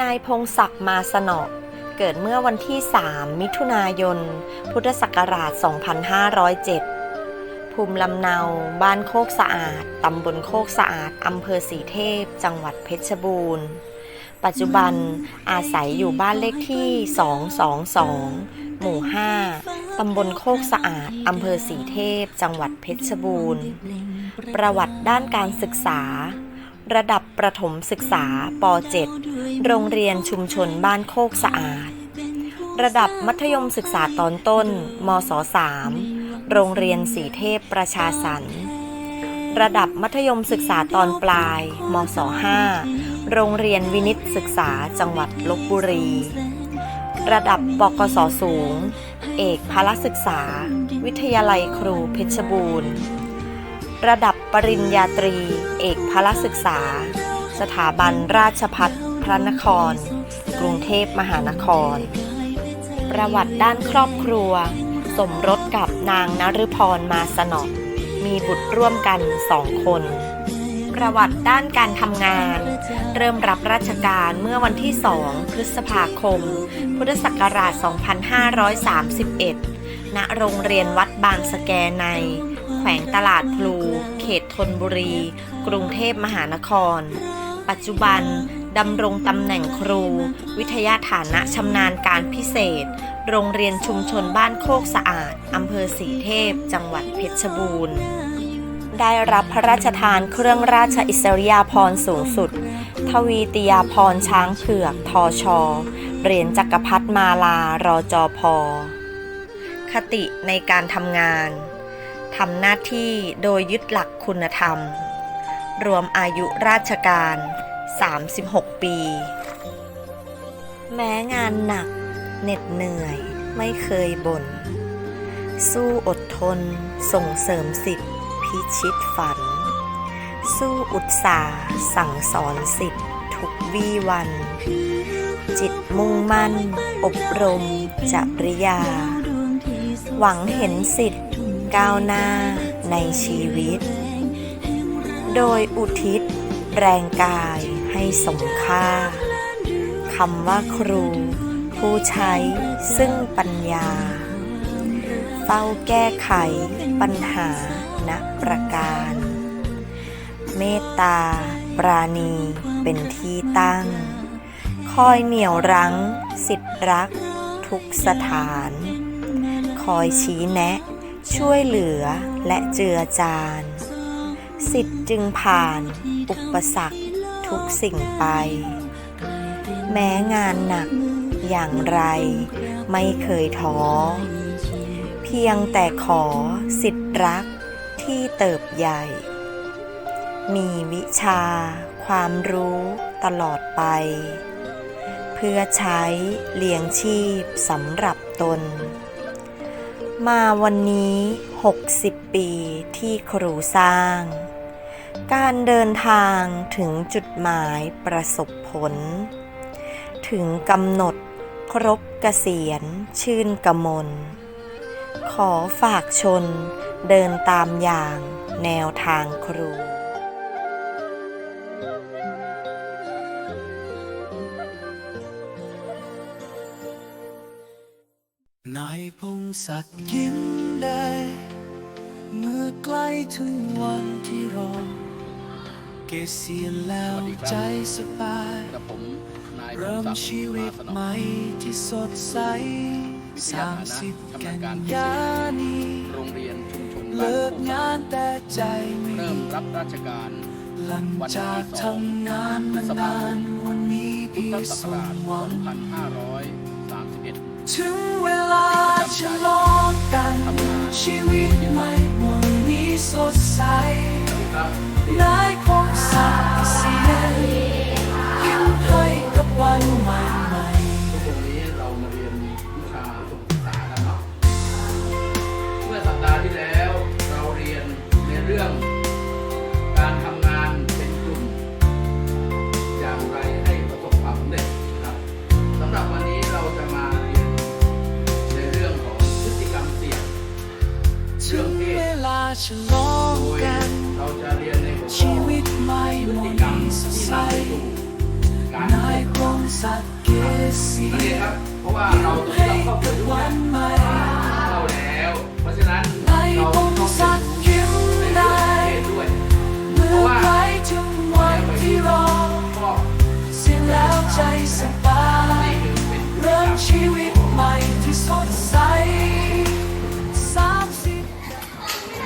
นายพงศักดิ์มาสนอเกิดเมื่อวันที่ 3 มิถุนายน พุทธศักราช 2507 ภูมิลำเนา บ้านโคกสะอาด ตำบลโคกสะอาด อำเภอสีเทพ จังหวัดเพชรบูรณ์ ปัจจุบันอาศัยอยู่บ้านเลขที่ 222 หมู่ 5 ตำบลโคกสะอาด อำเภอสีเทพ จังหวัดเพชรบูรณ์ ประวัติด้านการศึกษา ระดับประถมศึกษาป .7 โรงเรียนชุมชนบ้านโคกสะอาด ระดับมัธยมศึกษาตอนต้น มศ 3 โรงเรียนสีเทพประชาสรรค์ระดับมัธยมศึกษาตอนปลาย มศ 5 โรงเรียนวินิตศึกษาจังหวัดลบบุรี ระดับปกศสูง เอกพละศึกษา วิทยาลัยครูเพชรบูรณ์ ระดับปริญญาตรี เอกพละศึกษา สถาบันราชพัฒพระนคร กรุงเทพมหานคร ประวัติด้านครอบครัว สมรสกับนางนฤพรมาสนอมีบุตรร่วมกันสองคน ประวัติด้านการทำงาน เริ่มรับราชการเมื่อวันที่ 2 พฤษภาคม พุทธศักราช 2531 ณ โรงเรียนวัดบางสแกใน วงตลาดพลู เขตธนบุรี กรุงเทพมหานคร ปัจจุบันดำรงตำแหน่งครู วิทยาฐานะชำนาญการพิเศษ โรงเรียนชุมชนบ้านโคกสะอาดอำเภอสีเทพ จังหวัดเพชรบูรณ์ ได้รับพระราชทานเครื่องราชอิสริยาภรณ์สูงสุด ทวีติยาภรณ์ช้างเผือกทอชอเหรียญจักรพรรดิมาลารอจอพอคติในการทำงาน ทำหน้าที่โดยยึดหลักคุณธรรม รวมอายุราชการ 36 ปี แม้งานหนักเหน็ดเหนื่อยไม่เคยบน่น สู้อดทนส่งเสริมสิทธิพิชิตฝัน สู้อุตสาห์สั่งสอนสิทธิทุกวี่วัน จิตมุ่งมั่น อบรมจริยา หวังเห็นสิทธิ ก้าวหน้าในชีวิต โดยอุทิศแรงกายให้สมค่าคำว่าครู ผู้ใช้ซึ่งปัญญา เฝ้าแก้ไขปัญหาณประการ เมตตา ปราณีเป็นที่ตั้ง คอยเหนี่ยวรั้ง สิทธิรัก ทุกสถาน คอยชี้แนะ ช่วยเหลือและเจือจาน สิทธิ์จึงผ่าน อุปสรรคทุกสิ่งไป แม้งานหนักอย่างไรไม่เคยท้อ เพียงแต่ขอสิทธิ์รักที่เติบใหญ่ มีวิชาความรู้ตลอดไป เพื่อใช้เลี้ยงชีพสำหรับตน มาวันนี้ 60 ปีที่ครูสร้าง การเดินทางถึงจุดหมายประสบผล ถึงกำหนดครบเกษียณชื่นกมล ขอฝากชนเดินตามอย่างแนวทางครู พงศักดิ์ยิ้มได้ เมื่อใกล้ถึงวันที่รอ เกษียณแล้วใจสบาย กับผมนายพงเริ่มศักดิ์ชีวิตมาสนใหอม่ที่สดใสวิทสายามฐานะสิบชำกันนการพิเศยาษนี้ โรงเรียนชุมชนบ้านเลิกงานแต่ใจไม่เริ่มมีรับราชการ หลังจากทำงานมานานวันนี้พุทพี่ศักสมราชหวัง 2531 ถึงเวลาฉลองกัน ชีวิตใหม่วันนี้สดใสครับนายคงสัก ฉลองโดยกันเราจะเรียนในหัวข้อชีวิตใหม่พฤวัตินกรรมนี้สดที่ใสนำไปสู่กการนายพงศักดิ์เกษีนั่นเองครับเพราะว่าเราต้องให้เข้ากับสู่ยุควันใหม่เข้าแล้ว เพราะฉะนั้น